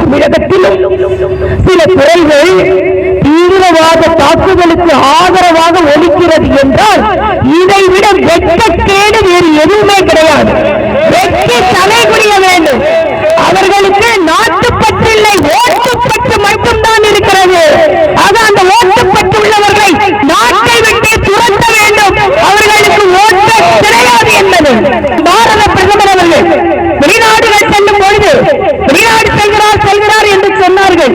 தமிழகத்திலும் சில துறைகள் தீவிரவாத தாக்குதலுக்கு ஆதரவாக ஒலிக்கிறது என்றால் இதை விட வேறு எதுவுமே கிடையாது. வெட்கி புரிய வேண்டும் அவர்களுக்கு நாட்டுப்பற்றில்லை ஓட்டுப்பட்டு மட்டும்தான் இருக்கிறது ஆக அந்த ஓட்டுப்பட்டு உள்ளவர்களை நாட்டை விட்டு துரத்த வேண்டும் அவர்களுக்கு ஓட்ட கிடையாது என்பது பாரத பிரதமர் அவர்கள் வெளிநாடுகள் செல்லும் பொழுது வெளிநாடு செல்கிறார் செல்கிறார் என்று சொன்னார்கள்.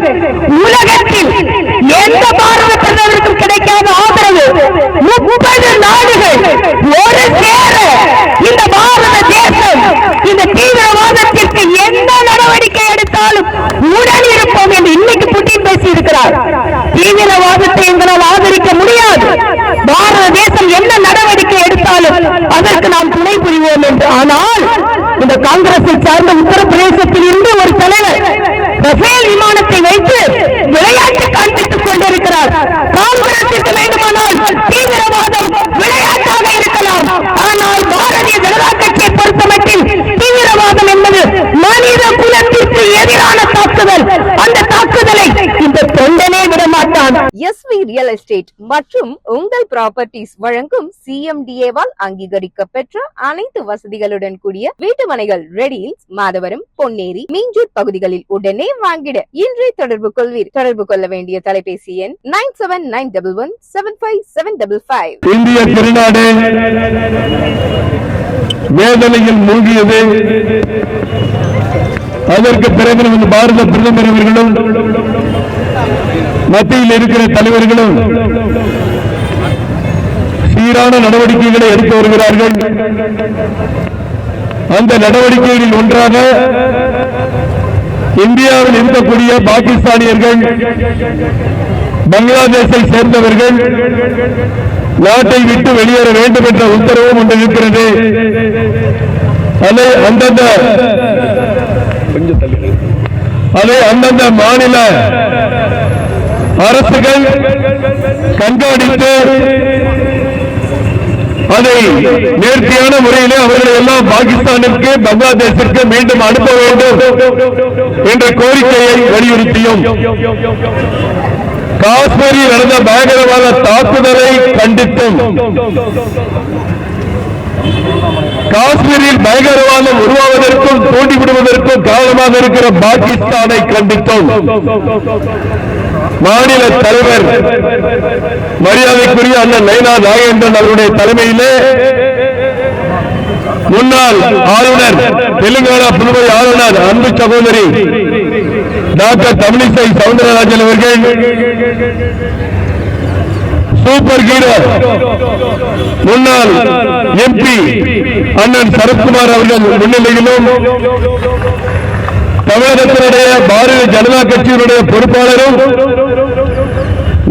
உலகத்தில் எந்த பாரத பிரதமருக்கும் கிடைக்காத ஆதரவு முப்பது நாடுகள் ஒரு சேர இந்த பாரத தேசம் இந்த தீவிரவாதத்திற்கு எந்த நடவடிக்கை எடுத்தாலும் உடன் இருப்போம் என்று இன்னைக்கு புட்டின் பேசி இருக்கிறார் தீவிரவாதத்தை எங்களால் ஆதரிக்க முடியாது. பாரத தேசம் என்ன நடவடிக்கை எடுத்தாலும் அதற்கு நாம் துணை புரிவோம் என்று. ஆனால் இந்த காங்கிரஸை சார்ந்த உத்தரப்பிரதேசத்தில் இருந்து ஒரு தலைவர் ரஃபேல் விமானத்தை வைத்து விளையாட்டு காண்பித்துக் கொண்டிருக்கிறார் காங்கிரசுக்கு வேண்டுமானால் தீவிரவாதம் விளையாட்டாக இருக்கலாம் ஆனால் பாரதிய ஜனதா கட்சியை பொறுத்தமட்டில் தீவிரவாதம் என்பது மனித குலத்திற்கு எதிரான தாக்குதல் அந்த தாக்குதலை இந்த தொண்டனே விட மாட்டான் எஸ்வி ரியல் எஸ்டேட் மற்றும் உங்கள் ப்ராப்பர்ட்டிஸ் வழங்கும் சிஎம்டிஏவால் அங்கீகரிக்க பெற்ற அனைத்து வசதிகளுடன் கூடிய வீட்டுமனைகள் ரெடியில் மாதவரம் பொன்னேரி மீஞ்சூர் பகுதிகளில் உடனே வாங்கிட. இன்றே தொடர்பு கொள்வீர். தொடர்பு கொள்ள வேண்டிய தொலைபேசி எண் nine seven nine double one seven five seven double five இந்திய திருநாடு வேதனையில் மூழ்கியது. அதற்கு பிறகு நமது பாரத பிரதமர் அவர்களும் மத்தியில் இருக்கிற தலைவர்களும் சீரான நடவடிக்கைகளை எடுத்து வருகிறார்கள். அந்த நடவடிக்கைகளில் ஒன்றாக இந்தியாவில் இருக்கக்கூடிய பாகிஸ்தானியர்கள் பங்களாதேஷை சேர்ந்தவர்கள் நாட்டை விட்டு வெளியேற வேண்டும் என்ற உத்தரவும் ஒன்று இருக்கிறது. அதை அந்தந்த அதை அந்தந்த மாநில அரசுகள் கண்காணித்து அதை நேர்த்தியான முறையிலே அவர்களை எல்லாம் பாகிஸ்தானிற்கு பங்களாதேஷிற்கு மீண்டும் அனுப்ப வேண்டும் என்ற கோரிக்கையை வலியுறுத்தியும். காஷ்மீரில் நடந்த பயங்கரவாத தாக்குதலை கண்டித்தும். காஷ்மீரில் பயங்கரவாதம் உருவாவதற்கும் தூண்டிவிடுவதற்கும் காரணமாக இருக்கிற பாகிஸ்தானை கண்டித்தோம். மாநில தலைவர் மரியாதைக்குரிய அண்ணன் நயனா நாகேந்திரன் அவருடைய தலைமையிலே முன்னாள் ஆளுநர் தெலுங்கானா புதுவை ஆளுநர் அன்பு சகோதரி டாக்டர் தமிழிசை சவுந்தரராஜன் அவர்கள் சூப்பர் ஹீரோ முன்னாள் எம்பி அண்ணன் சரத்குமார் அவர்கள் முன்னிலையிலும் தமிழகத்தினுடைய பாரதிய ஜனதா கட்சியினுடைய பொறுப்பாளரும்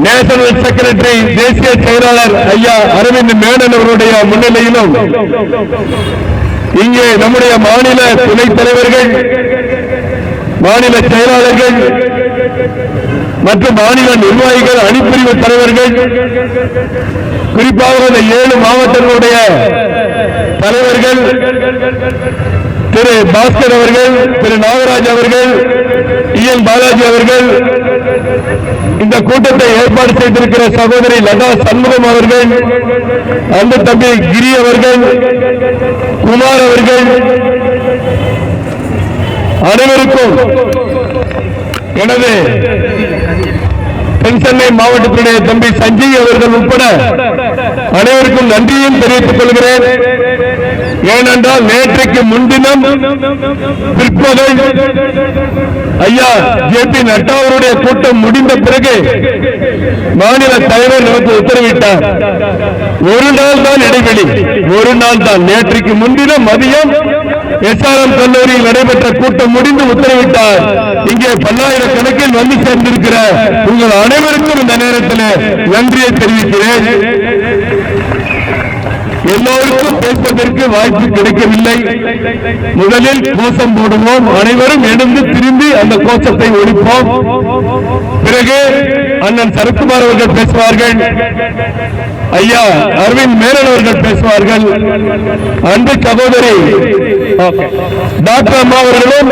நேஷனல் செக்ரட்டரி தேசிய செயலாளர் ஐயா அரவிந்த் மேனன் அவருடைய முன்னிலையிலும் இங்கே நம்முடைய மாநில துணைத் தலைவர்கள் மாநில செயலாளர்கள் மற்றும் மாநில நிர்வாகிகள் அணிப்பிரிவு தலைவர்கள் குறிப்பாக இந்த ஏழு மாவட்டங்களுடைய தலைவர்கள் திரு பாஸ்கர் அவர்கள் திரு நாகராஜ் அவர்கள் டி என் பாலாஜி அவர்கள் இந்த கூட்டத்தை ஏற்பாடு செய்திருக்கிற சகோதரி லதா சண்முகம் அவர்கள் அந்த தம்பி கிரி அவர்கள் குமார் அவர்கள் அனைவருக்கும் எனது சென்னை மாவட்டத்தினுடைய தம்பி சஞ்சய் அவர்கள் உட்பட அனைவருக்கும் நன்றியும் தெரிவித்துக் கொள்கிறேன். ஏனென்றால் நேற்றைக்கு முன்தினம் பிற்பகல் ஐயா ஜே பி நட்டா அவருடைய கூட்டம் முடிந்த பிறகு மாநில தலைவர் நமக்கு உத்தரவிட்டார். ஒரு நாள் தான் இடைவெளி. ஒரு நாள் தான். நேற்றைக்கு முன்தினம் மதியம் எஸ்ஆர்எம் கல்லூரியில் நடைபெற்ற கூட்டம் முடிந்து உத்தரவிட்டார். இங்கே பல்லாயிரக்கணக்கில் வந்து சேர்ந்திருக்கிற உங்கள் அனைவருக்கும் இந்த நேரத்தில் நன்றியை தெரிவிக்கிறேன். எல்லோருக்கும் பேசுவதற்கு வாய்ப்பு கிடைக்கவில்லை. முதலில் கோஷம் போடுவோம். அனைவரும் எழுந்து திரும்பி அந்த கோஷத்தை ஒழிப்போம். பிறகு அண்ணன் சரத்குமார் அவர்கள் பேசுவார்கள். ஐயா அரவிந்த் மேனன் அவர்கள் பேசுவார்கள். அன்பு சகோதரி டாக்டர் அம்மா அவர்களும்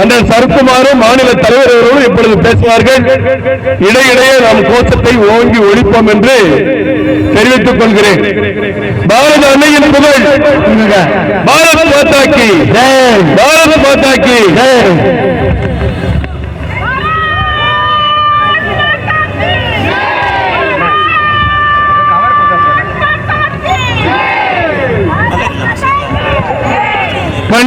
அண்ணன் சரத்குமாரும் மாநில தலைவர் அவர்களும் இப்பொழுது பேசுவார்கள். இடையிடையே நாம் கோஷத்தை ஓங்கி ஒழிப்போம் என்று தெரிவித்துக் கொள்கிறேன். பாரத அன்னையின் புகழ். பாரத் மாதாக்கி. பாரத் மாதாக்கி.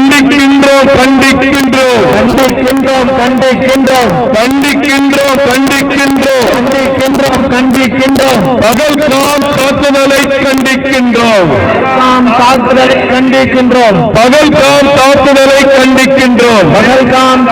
கண்டிக்கின்றோம் கண்டிக்கின்றோம். கண்டிக்கின்றோம் கண்டிக்கின்றோம். கண்டிக்கின்றோம் கண்டிக்கின்றோம். கண்டிக்கின்றோம் கண்டிக்கின்றோம். பகல்காம் தாக்குதலை கண்டிக்கின்றோம். தாக்குதலை கண்டிக்கின்றோம். பகல்காம் தாக்குதலை கண்டிக்கின்றோம். பகல்காம்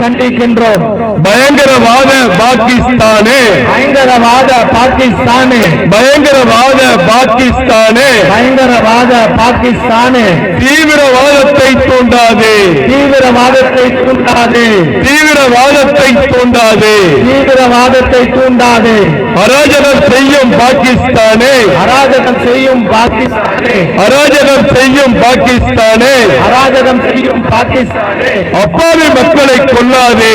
கண்டிக்கின்றோம். பயங்கரவாத பாகிஸ்தானே. பயங்கரவாத பாகிஸ்தானே. பயங்கரவாத பாகிஸ்தானே. பயங்கரவாத பாகிஸ்தானே. தீவிரவாதத்தை தூண்டாதே தீவிரவாதத்தை தூண்டாதே தீவிரவாதத்தை தூண்டாதே தீவிரவாதத்தை தூண்டாதே அராஜகம் செய்யும் பாகிஸ்தானே. அராஜகம் செய்யும் பாகிஸ்தானே. அராஜகம் செய்யும் பாகிஸ்தானே. அராஜகம் செய்யும் பாகிஸ்தானே. அப்பாவி மக்களை கொல்லாதே.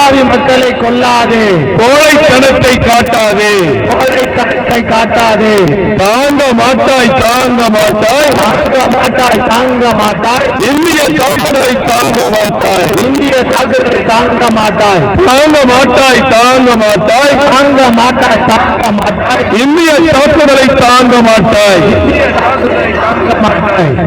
அப்பாவி மக்களை கொல்லாதே. கோழைத்தனத்தை காட்டாதே. கோழைத்தனத்தை காட்டாதே. தாங்க மாட்டாய் தாங்க மாட்டாய். தாங்க மாட்டாய் தாங்க மாட்டாய். இந்திய தாக்குதலை தாங்க மாட்டாய். இந்திய தாக்குதலை தாங்க மாட்டாய். தாங்க மாட்டாய் தாங்க மாட்டாய். தாங்க மாட்டாய் தாங்க மாட்டாய். இந்திய தாக்குதலை தாங்க மாட்டாய்.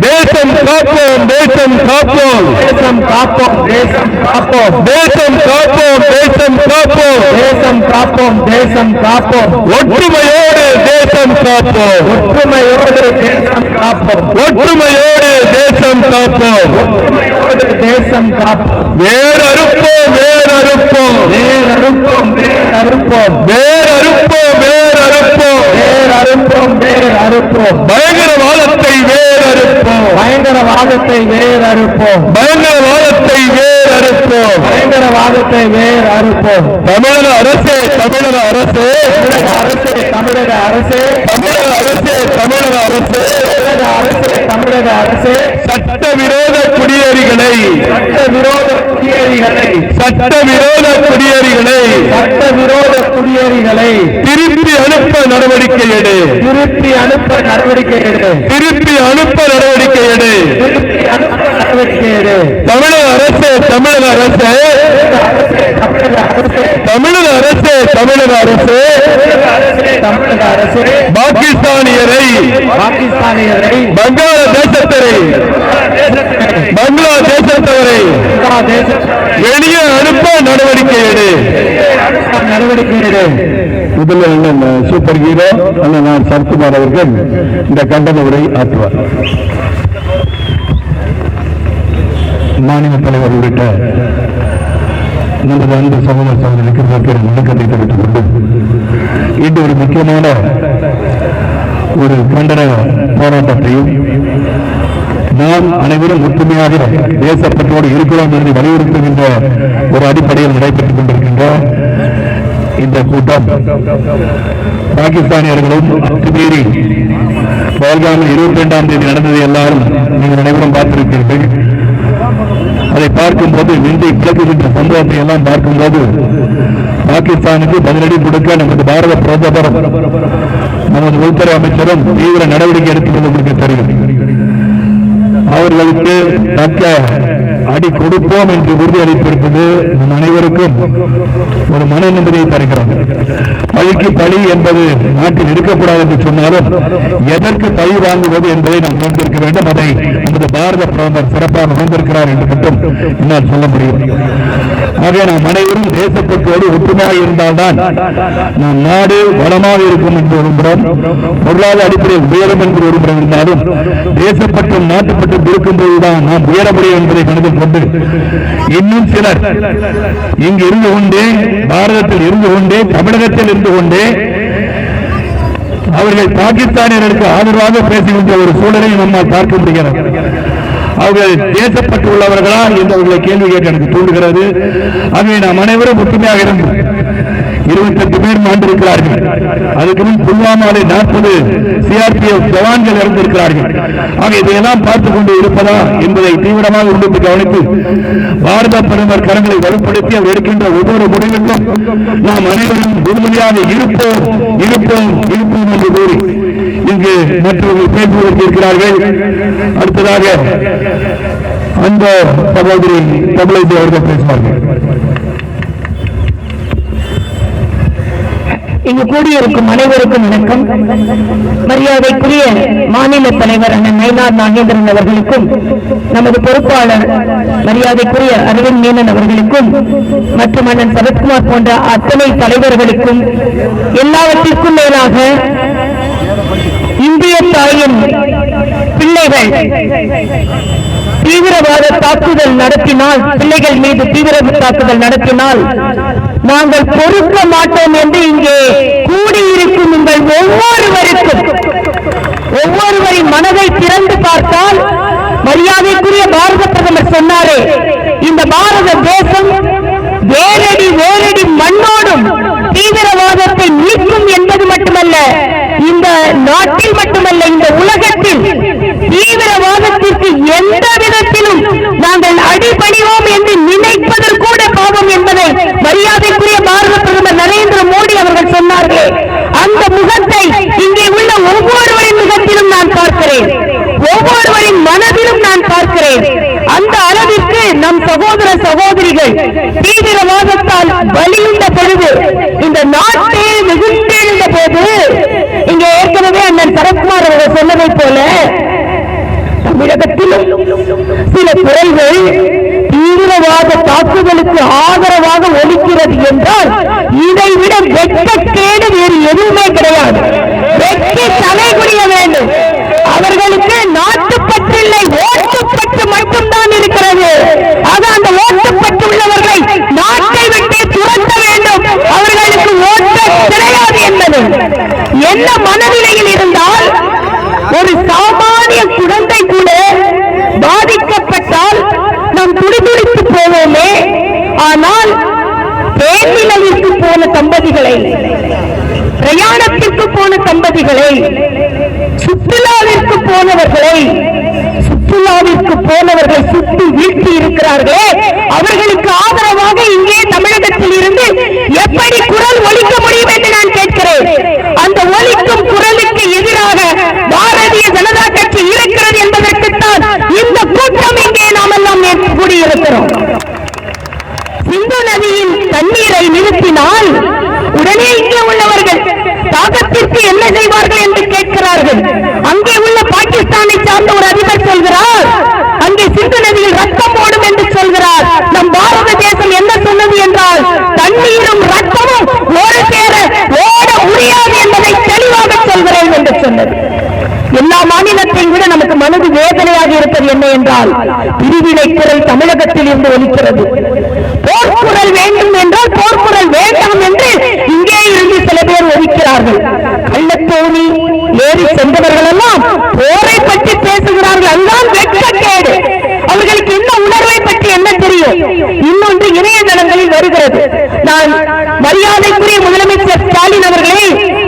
தேசம் காப்போம் தேசம் காப்போம். தேசம் காப்போம் தேசம் காப்போம். தேசம் காப்போம். தேசம் காப்போம். தேசம் காப்போம் தேசம் காப்போம். ஒற்றுமையோடு தேசம் காப்போம். ஒற்றுமையோடு தேசம் காப்போம். ஒற்றுமையோடு தேசம் காப்போம். ஒற்றுமையோடு தேசம் காப்போம். வேறறுப்போம் வேறறுப்போம். வேறறுப்போம் வேறறுப்போம். வேறறுப்போம் வேறறுப்போம். வேறறுப்போம் வேறறுப்போம். பயங்கரவாதத்தை வேறறுப்போம். பயங்கரவாதத்தை வேறறுப்போம். பயங்கரவாதத்தை வேறறுப்போம். பயங்கரவாதத்தை வேறறுப்போம் தமிழக அரசே. தமிழக அரசே தமிழக அரசே. தமிழக அரசே தமிழக அரசே. தமிழக அரசே தமிழக அரசே. சட்டவிரோத குடியேறிகளை. சட்டவிரோத குடியேறிகளை. சட்டவிரோத குடியேறிகளை. சட்டவிரோத குடியேறிகளை. திருப்பி அனுப்ப நடவடிக்கை எடு. திருப்பி அனுப்ப நடவடிக்கை எடு. திருப்பி அனுப்ப நடவடிக்கை எடு. திருப்பி அனுப்ப நடவடிக்கை எடு. தமிழக அரசு தமிழக அரசு. தமிழக அரசு தமிழக அரசு. பாகிஸ்தானியரை பாகிஸ்தானியரை பங்களாதேசத்தரை பங்களாதேசத்தவரை வெளியே அனுப்ப நடவடிக்கை எடு. நடவடிக்கை எடு. அண்ணன் சூப்பர் ஹீரோ அண்ணன் நான் சரத்குமார் அவர்கள் இந்த கண்டன உரை ஆற்றுவார். மாநில தலைவர் உள்ளிட்ட நமது அன்பு சமூக சகோதரிக்கு இருக்கிற வணக்கத்தை தெரிவித்துக் கொண்டு இன்று ஒரு முக்கியமான ஒரு கண்டன போராட்டத்தையும் நாம் அனைவரும் ஒற்றுமையாக தேசப்பற்றோடு இருக்கிறோம் என்று வலியுறுத்துகின்ற ஒரு அடிப்படையில் நடைபெற்றுக் கொண்டிருக்கின்ற இந்த கூட்டம். பாகிஸ்தானியர்களும் அத்துமீறி பல்காமில் இருபத்தி இரண்டாம் தேதி நடந்ததை எல்லாரும் நீங்கள் அனைவரும் பார்த்திருக்கிறீர்கள் அதை பார்க்கும்போது நெஞ்சை கிளக்குகின்ற சம்பவத்தை எல்லாம் பார்க்கும்போது பாகிஸ்தானுக்கு பதிலடி கொடுக்க நமது பாரத பிரதமரும் நமது உள்துறை அமைச்சரும் தீவிர நடவடிக்கை எடுத்துக் உங்களுக்கு தெரியும். அவர்களுக்கு தக்க அடி கொடுப்போம் என்று உறுதியளித்திருப்பது நம் அனைவருக்கும் ஒரு மன நிம்மதியை தருகிறது. பழிக்கு பழி என்பது நாட்டில் இருக்கக்கூடாது என்று சொன்னாலும் எதற்கு பழி வாங்குவது என்பதை நாம் உணர்ந்திருக்க வேண்டும். அதை நமது பாரத பிரதமர் சிறப்பாக உணர்ந்திருக்கிறார் என்று மட்டும் என்னால் சொல்ல முடியும். ஆக நாம் அனைவரும் தேசப்பற்றோடு ஒற்றுமையாக இருந்தால்தான் நம் நாடு வளமாக இருக்கும் என்று விரும்புகிறோம். பொருளாதார அடிப்படையில் உயரும் என்று விரும்புகிறோம். இருந்தாலும் தேசப்பற்றும் நாட்டுப்பற்றும் இருக்கும்போதுதான் நாம் உயர முடியும் என்பதை கணக்கில் கொண்டு இன்னும் சிலர் இங்கு இருந்து கொண்டே பாரதத்தில் இருந்து கொண்டே தமிழகத்தில் இருந்து கொண்டே அவர்கள் பாகிஸ்தானியர்களுக்கு ஆதரவாக பேசுகின்ற ஒரு சூழலை நம்மால் பார்க்க முடிகிறது. அவர்கள் தேசப்பட்டு உள்ளவர்களா என்று அவர்களை கேள்வி கேட்டு எனக்கு தூண்டுகிறது. ஆகவே நாம் அனைவரும் ஒற்றுமையாக இருந்தோம் இருபத்தெட்டு பேர் மாண்டிருக்கிறார்கள் அதுக்கு முன் புல்வாமாவில் நாற்பது சிஆர்பிஎஃப் ஜவான்கள் இறந்திருக்கிறார்கள். ஆக இதையெல்லாம் பார்த்துக் கொண்டு இருப்பதா என்பதை தீவிரமாக உண்டு கவனித்து பாரத பிரதமர் கரங்களை வலுப்படுத்தி அவர் எடுக்கின்ற ஒவ்வொரு முடிவுக்கும் நாம் அனைவரும் உறுதியாக இருப்போம் இருப்போம் இருப்போம் என்று கூறி இங்கு மற்றவர்கள் பேசுவதற்கு இருக்கிறார்கள் அடுத்ததாக அந்த சகோதரி தமிழக அவர்கள் பேசுவார்கள். இங்கு கூடியிருக்கும் அனைவருக்கும் வணக்கம். மரியாதைக்குரிய மாநில தலைவர் அண்ணன் நயினார் நாகேந்திரன் அவர்களுக்கும் நமது பொறுப்பாளர் மரியாதைக்குரிய அரவிந்த் மேனன் அவர்களுக்கும் மற்றும் அண்ணன் சரத்குமார் போன்ற அத்தனை தலைவர்களுக்கும் எல்லாவற்றிற்கும் மேலாக இந்திய தாயின் பிள்ளைகள் தீவிரவாத தாக்குதல் நடத்தினால் பிள்ளைகள் மீது தீவிரவாத தாக்குதல் நடத்தினால் நாங்கள் பொறுக்க மாட்டோம் என்று இங்கே கூடியிருக்கும் உங்கள் ஒவ்வொருவருக்கும். ஒவ்வொருவரின் மனதை திறந்து பார்த்தால் மரியாதைக்குரிய பாரத பிரதமர் சொன்னாரே இந்த பாரத தேசம் வேரடி வேரடி மண்ணோடும் தீவிரவாதத்தை நீக்கும் என்பது மட்டுமல்ல இந்த நாட்டில் மட்டுமல்ல இந்த உலகத்தில் தீவிரவாதத்திற்கு எந்த விதத்திலும் நாங்கள் அடிபணிவோம் என்று நினைப்பதற்கு கூட பாவம் என்பதை மரியாதை பாரத பிரதமர் நரேந்திர மோடி அவர்கள் அந்த முகத்தை இங்கே உள்ள ஒவ்வொருவரின் முகத்திலும் நான் பார்க்கிறேன். ஒவ்வொருவரின் மனதிலும் நான் பார்க்கிறேன். அந்த அளவிற்கு நம் சகோதர சகோதரிகள் தீவிரவாதத்தால் வலியுண்ட பொழுது இந்த நாட்டே வெகுண்டெழுந்த போது இங்கே ஏற்கனவே அண்ணன் சரத்குமார் அவர்கள் சொன்னதை போல தமிழகத்திலும் சில குறைகள் தீவிரவாத தாக்குதலுக்கு ஆதரவாக ஒலிக்கிறது என்றால் இதைவிட வெட்டக்கேடு வேறு எதுவுமே கிடையாது. வெட்கி தலைகுனிய வேண்டும் அவர்களுக்கு நாட்டுப்பற்றில்லை ஓட்டுப்பற்று மட்டும்தான் இருக்கிறது ஆக அந்த ஓட்டுப்பற்று உள்ளவர்களை நாட்டை விட்டு துரத்த வேண்டும் அவர்களுக்கு ஓட்டு கிடையாது என்பது என்ன மனநிலையில் இருந்தால் ஒரு சாமானிய குழந்தை கூட பாதிக்கப்பட்டால் நாம் துடிதுடித்து போவோமே ஆனால் தேர்நிலைக்கு போன தம்பதிகளை பிரயாணத்திற்கு பயணிகளை சுற்றுலாவிற்கு போனவர்களை சுற்றுலாவிற்கு போனவர்கள் சுற்றி வீழ்த்தி இருக்கிறார்களே அவர்களுக்கு ஆதரவாக இங்கே தமிழகத்தில் இருந்து எப்படி குரல் ஒலிக்க முடியும் என்று நான் கேட்கிறேன் அந்த ஒலிக்கும் குரலுக்கு எதிராக பாரதிய ஜனதா கட்சி இருக்கிறது என்பதற்குத்தான் இந்த கூட்டம் இங்கே நாம் எல்லாம் நேற்று கூடியிருக்கிறோம் சிந்து நதியின் தண்ணீரை நிறுத்தினால் உடனே இங்கே உள்ளவர்கள் தாகத்திற்கு என்ன செய்வார்கள் என்று கேட்கிறார்கள். அங்கே உள்ள பாகிஸ்தானை சார்ந்த ஒரு அதிபர் சொல்கிறார் அங்கே சிந்து நதியில் ரத்தம் ஓடும் என்று சொல்கிறார். நம் பாரத தேசம் என்ன சொன்னது என்றால் தண்ணீரும் ரத்தமும் ஒரு சேர ஓட முடியாது என்பதை தெளிவாக சொல்கிறேன் என்று சொன்னது. எல்லா மாநிலத்தையும் விட நமக்கு மனது வேதனையாக இருப்பது என்ன என்றால் பிரிவினை குரல் தமிழகத்தில் இருந்து ஒலிக்கிறது. போர்க்குரல் வேண்டும் என்றால் போர்க்குரல் வேண்டாம் என்று இங்கே இருந்து சில பேர் ஒலிக்கிறார்கள் கள்ளத்தோணி ஏறி சென்றவர்கள் எல்லாம் போரை பற்றி பேசுகிறார்கள். அதுதான் வெட்கக்கேடு. அவர்களுக்கு என்ன உணர்வை பற்றி என்ன தெரியும்? இன்னொன்று இணையதளங்களில் வருகிறது. நான் மரியாதைக்குரிய முதலமைச்சர் ஸ்டாலின் அவர்களை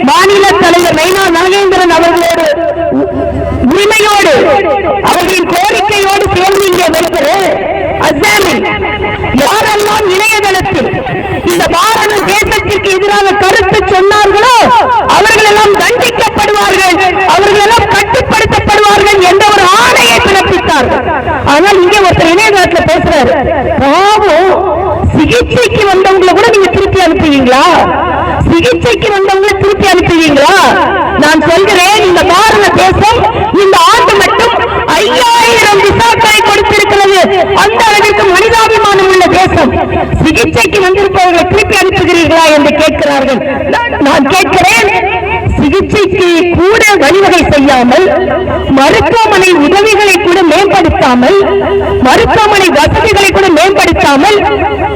மாநில தலைவர் நைனா நாகேந்திரன் அவர்களோடு உரிமையோடு அவர்களின் கோரிக்கையோடு சேர்ந்து இங்கே வைக்கிறேன் அசாமில் யாரெல்லாம் இணையதளத்தில் இந்த பாரத தேசத்திற்கு எதிராக கருத்து சொன்னார்களோ ஆனால் இங்கே ஒருத்தர் இணையதளத்தில் பேசுறாரு. பாவம் சிகிச்சைக்கு வந்தவங்களை கூட நீங்க திருப்பி அனுப்புவீங்களா? சிகிச்சைக்கு வந்தவங்களை திருப்பி அனுப்புவீங்களா? நான் சொல்கிறேன் இந்த பாருங்க தேசம் இந்த ஆண்டு மட்டும் ஐயாயிரம் விசாக்களை கொடுத்திருக்கிறது. அந்த அளவிற்கு மனிதாபிமானம் உள்ள தேசம். சிகிச்சைக்கு வந்திருப்பவர்களை திருப்பி அனுப்புகிறீர்களா என்று கேட்கிறார்கள். நான்- நான் கேட்கிறேன் சிகிச்சைக்கு கூட வழிவகை செய்யாமல் மருத்துவமனை உதவிகளை கூட மேம்படுத்தாமல் மருத்துவமனை வசதிகளை கூட மேம்படுத்தாமல்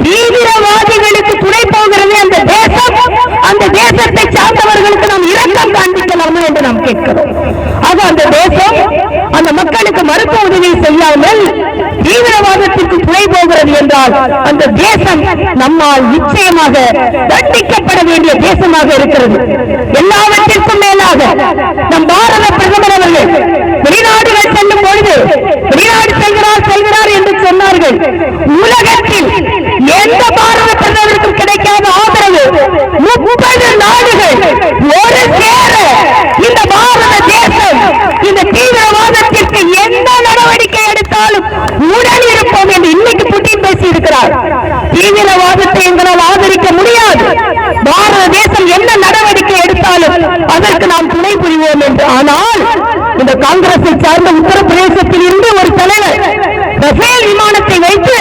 தீவிரவாதிகளுக்கு துணை போகிறது அந்த தேசம். அந்த தேசத்தை சார்ந்தவர்களுக்கு நாம் இரக்கம் காண்பிக்கலாமா என்று நாம் கேட்கிறோம். ஆக அந்த தேசம் அந்த மக்களுக்கு மருத்துவ உதவி செய்யாமல் தீவிரவாதத்திற்கு துணை போகிறது என்றால் அந்த தேசம் நம்மால் நிச்சயமாக தண்டிக்கப்பட வேண்டிய தேசமாக இருக்கிறது. எல்லாவற்றிற்கும் மேலாக நம் பாரத பிரதமர் அவர்கள் வெளிநாடுகள் செல்லும் பொழுது வெளிநாடு செல்கிறார் செல்கிறார் என்று சொன்னார்கள். உலகத்தில் புரிவோம் என்று. ஆனால் இந்த காங்கிரஸை சார்ந்த உத்தரப்பிரதேசத்தில் இருந்து ஒரு தலைவர் ரஃபேல் விமானத்தை வைத்து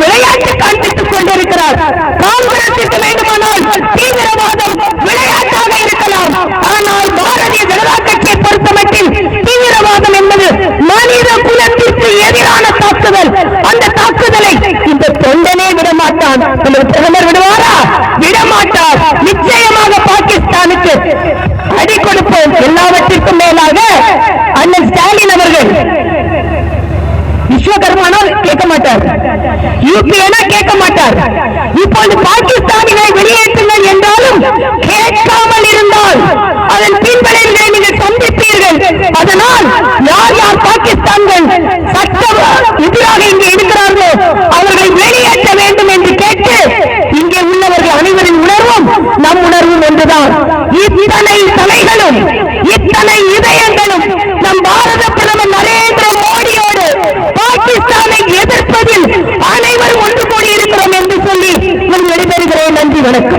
விளையாட்டு காண்பித்துக் கொண்டிருக்கிறார். காங்கிரசிற்கு வேண்டுமானால் தீவிரவாதம் விளையாட்டாக இருக்கலாம். ஆனால் பாரதிய ஜனதா கட்சியை பொறுத்தமட்டில் தீவிரவாதம் என்பது மனித குலத்திற்கு எதிரான தாக்குதல். அந்த தாக்குதலை இந்த தொண்டனே விடமாட்டான். இந்த பிரதமர் விடுவார். மாட்டார். யூபிஎன கேட்க மாட்டார். இப்போது பாகிஸ்தானிகளை வெளியேற்றுங்கள் என்றாலும் கேட்காமல் இருந்தால் அதன் பின்படைகளை நீங்கள் சந்திப்பீர்கள். அதனால் யார் யார் பாகிஸ்தான்கள் சட்டம் எதிராக இங்கே இருக்கிறார்களோ அவர்களை வெளியேற்ற வேண்டும் என்று கேட்டு இங்கே உள்ளவர்கள் அனைவரின் உணர்வும் நம் உணர்வும் என்றுதான் இத்தனை தலைகளும் இத்தனை வணக்கம்